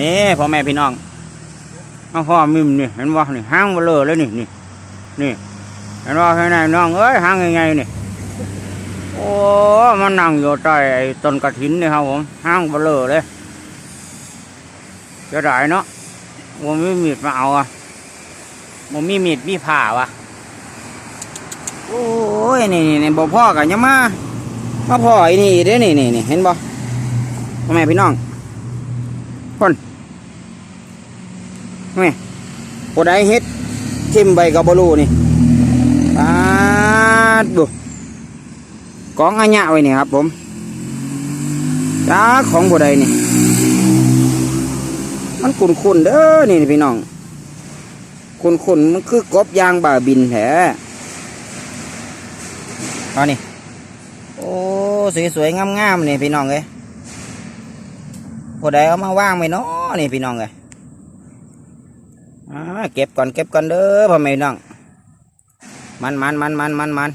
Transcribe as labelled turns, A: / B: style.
A: นี่พ่อแม่พี่น้องเอาพ่อมิมนี่เห็นว่านี่ห้างเบลอเลยนี่นี่นี่เห็นว่าพี่น้องเอ้ยห้างยังไงนี่โอ้มันนั่งอยู่ใต้ไอ้ต้นกระถินนี่ครับผมห้างเบลอเลยจะได้เนาะว่ามีมีดมาเอาอะว่ามีมีดมีผ่าวะโอ้ยนี่นี่นี่บ่พ่อกันยังมามาพ่อไอ้นี่เด้นี่นี่เห็นบ่พ่อแม่พี่น้องคน นี่ผู้ใดเฮ็ดทิมใบกับบลูนี่ปาดบุกองอัญญะไว้นี่ครับ ผมจ้าของผู้ใดนี่ มันคุนคุนๆเด้อนี่พี่น้อง คุนคุนๆมันคือกบยางบ่าบินแท้เอานี่ โอ้สวยๆงามๆนี่พี่น้องเอ้ยผู้ใดเอามาว่างไว้เนาะนี่พี่น้องเลยอ่า เก็บก่อนเก็บก่อนเด้อพ่อแม่น้อง มันมันมันมันมันมัน